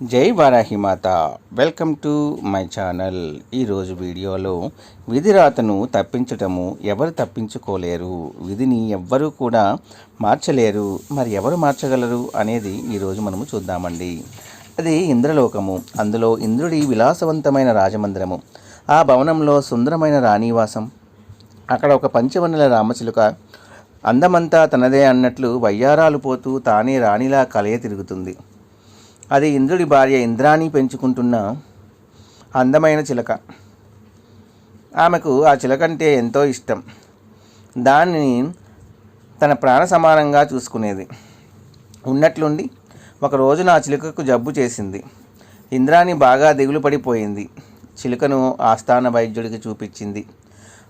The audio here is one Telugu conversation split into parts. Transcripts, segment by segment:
జై Varahimata welcome to my channel. ఈరోజు వీడియోలో విధిరాతను తప్పించటము ఎవరు తప్పించుకోలేరు విధిని ఎవ్వరూ కూడా మార్చలేరు మరి ఎవరు మార్చగలరు అనేది ఈరోజు మనము చూద్దామండి. అది ఇంద్రలోకము. అందులో ఇంద్రుడి విలాసవంతమైన రాజమందిరము. ఆ భవనంలో సుందరమైన రాణివాసం. అక్కడ ఒక పంచవన్నెల రామచిలుక. అందమంతా తనదే అన్నట్లు వయ్యారాలు పోతూ తానే రాణిలా కలయ తిరుగుతుంది. అది ఇంద్రుడి భార్య ఇంద్రాణి పెంచుకుంటున్న అందమైన చిలక. ఆమెకు ఆ చిలక అంటే ఎంతో ఇష్టం. దానిని తన ప్రాణ సమానంగా చూసుకునేది. ఉన్నట్లుండి ఒకరోజు నా ఆ చిలుకకు జబ్బు చేసింది. ఇంద్రాణి బాగా దిగులు పడిపోయింది చిలుకను ఆస్థాన వైద్యుడికి చూపించింది.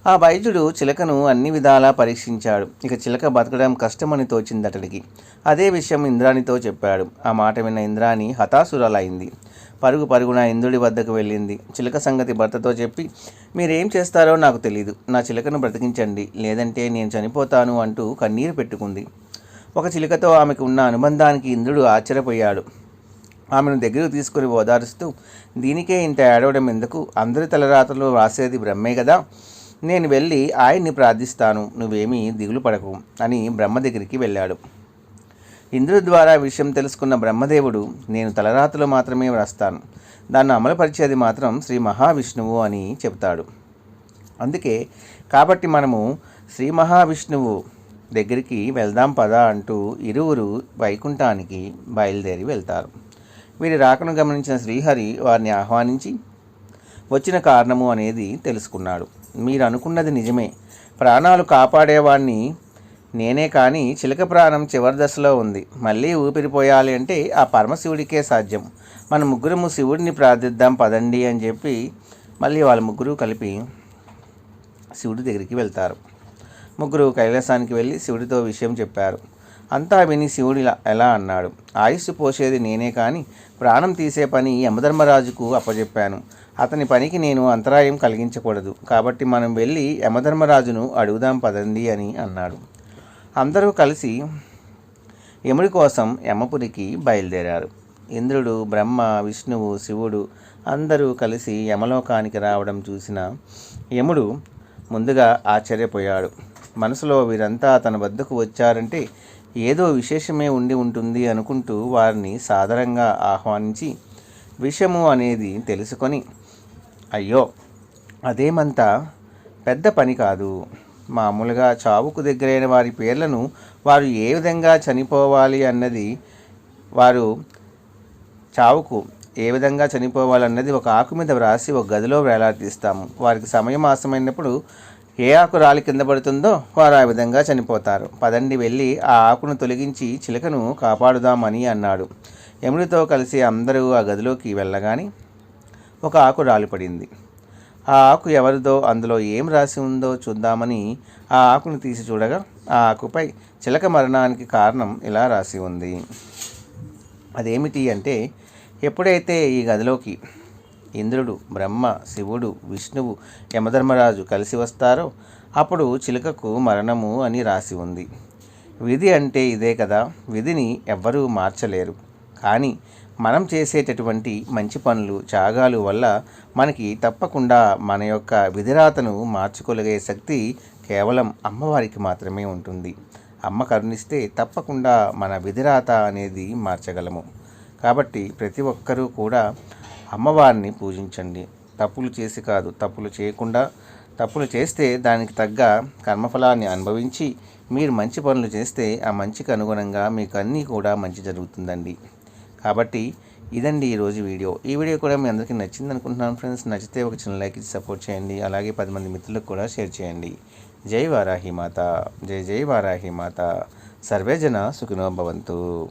ఆ వైద్యుడు చిలకను అన్ని విధాలా పరీక్షించాడు. ఇక చిలక బతకడం కష్టమని తోచింది అతడికి అదే విషయం ఇంద్రాణితో చెప్పాడు. ఆ మాట విన్న ఇంద్రాణి హతాసురాలైంది పరుగు పరుగున ఇంద్రుడి వద్దకు వెళ్ళింది. చిలక సంగతి భర్తతో చెప్పి మీరేం చేస్తారో నాకు తెలియదు నా చిలకను బ్రతికించండి. లేదంటే నేను చనిపోతాను అంటూ కన్నీరు పెట్టుకుంది. ఒక చిలుకతో ఆమెకు ఉన్న అనుబంధానికి ఇంద్రుడు ఆశ్చర్యపోయాడు. ఆమెను దగ్గరకు తీసుకుని ఓదారుస్తూ దీనికే ఇంత ఏడవడం ఎందుకు? అందరి తలరాతలు రాసేది బ్రహ్మే కదా. నేను వెళ్ళి ఆయన్ని ప్రార్థిస్తాను నువ్వేమీ దిగులు పడకు అని బ్రహ్మ దగ్గరికి వెళ్ళాడు. ఇంద్రుడి ద్వారా విషయం తెలుసుకున్న బ్రహ్మదేవుడు నేను తలరాతలు మాత్రమే వ్రాస్తాను. దాన్ని అమలుపరిచేది మాత్రం శ్రీ మహావిష్ణువు అని చెబుతాడు. అందుకే కాబట్టి మనము శ్రీ మహావిష్ణువు దగ్గరికి వెళ్దాం పదా అంటూ ఇరువురు వైకుంఠానికి బయలుదేరి వెళ్తారు. వీరి రాకను గమనించిన శ్రీహరి వారిని ఆహ్వానించి వచ్చిన కారణము అనేది తెలుసుకున్నాడు. మీరు అనుకున్నది నిజమే. ప్రాణాలు కాపాడేవాడిని నేనే కానీ చిలక ప్రాణం చివరి దశలో ఉంది. మళ్ళీ ఊపిరిపోయాలి అంటే ఆ పరమశివుడికే సాధ్యం. మన ముగ్గురము శివుడిని ప్రార్థిద్దాం పదండి అని చెప్పి మళ్ళీ వాళ్ళ ముగ్గురు కలిపి శివుడి దగ్గరికి వెళ్తారు. ముగ్గురు కైలాసానికి వెళ్ళి శివుడితో విషయం చెప్పారు. అంతా విని శివుడు ఎలా అన్నాడు. ఆయుస్సు పోసేది నేనే కానీ ప్రాణం తీసే పని యమధర్మరాజుకు అప్పజెప్పాను. అతని పనికి నేను అంతరాయం కలిగించకూడదు. కాబట్టి మనం వెళ్ళి యమధర్మరాజును అడుగుదాం పదండి అని అన్నాడు. అందరూ కలిసి యముడి కోసం యమపురికి బయలుదేరారు. ఇంద్రుడు బ్రహ్మ విష్ణువు శివుడు అందరూ కలిసి యమలోకానికి రావడం చూసిన యముడు ముందుగా ఆశ్చర్యపోయాడు. మనసులో వీరంతా తన వద్దకు వచ్చారంటే ఏదో విశేషమే ఉండి ఉంటుంది అనుకుంటూ వారిని సాదరంగా ఆహ్వానించి విషము అనేది తెలుసుకొని అయ్యో అదేమంతా పెద్ద పని కాదు. మామూలుగా చావుకు దగ్గరైన వారి పేర్లను వారు ఏ విధంగా చనిపోవాలి అన్నది వారు చావుకు ఏ విధంగా చనిపోవాలన్నది ఒక ఆకు మీద వ్రాసి ఒక గదిలో వేలాడదీస్తాము. వారికి సమయం ఆసమైనప్పుడు ఏ ఆకు రాలి కింద పడుతుందో వారు ఆ విధంగా చనిపోతారు. పదండి వెళ్ళి ఆ ఆకును తొలగించి చిలకను కాపాడుదామని అన్నాడు. యముడితో కలిసి అందరూ ఆ గదిలోకి వెళ్ళగానే ఒక ఆకు రాలిపడింది. ఆ ఆకు ఎవరిదో అందులో ఏం రాసి ఉందో చూద్దామని ఆ ఆకును తీసి చూడగా ఆ ఆకుపై చిలక మరణానికి కారణం ఇలా రాసి ఉంది. అదేమిటి అంటే ఎప్పుడైతే ఈ గదిలోకి ఇంద్రుడు బ్రహ్మ శివుడు విష్ణువు యమధర్మరాజు కలిసి వస్తారో అప్పుడు చిలుకకు మరణము అని రాసి ఉంది. విధి అంటే ఇదే కదా విధిని ఎవ్వరూ మార్చలేరు. కానీ మనం చేసేటటువంటి మంచి పనులు త్యాగాలు వల్ల మనకి తప్పకుండా మన యొక్క విధిరాతను మార్చుకోగలిగే శక్తి కేవలం అమ్మవారికి మాత్రమే ఉంటుంది. అమ్మ కరుణిస్తే తప్పకుండా మన విధిరాత అనేది మార్చగలము. కాబట్టి ప్రతి ఒక్కరూ కూడా అమ్మవారిని పూజించండి. తప్పులు చేసి కాదు తప్పులు చేయకుండా తప్పులు చేస్తే దానికి తగ్గ కర్మఫలాన్ని అనుభవించి మీరు మంచి పనులు చేస్తే ఆ మంచికి అనుగుణంగా మీకు అన్నీ కూడా మంచి జరుగుతుందండి. కాబట్టి ఇదండి ఈరోజు వీడియో. ఈ వీడియో కూడా మీ అందరికీ నచ్చింది అనుకుంటున్నాను ఫ్రెండ్స్. నచ్చితే ఒక చిన్న లైక్ ఇచ్చి సపోర్ట్ చేయండి. అలాగే పది మంది మిత్రులకు కూడా షేర్ చేయండి. జై వారాహి మాత. జై జై వారాహి మాత. సర్వేజన సుఖినో భవంతు.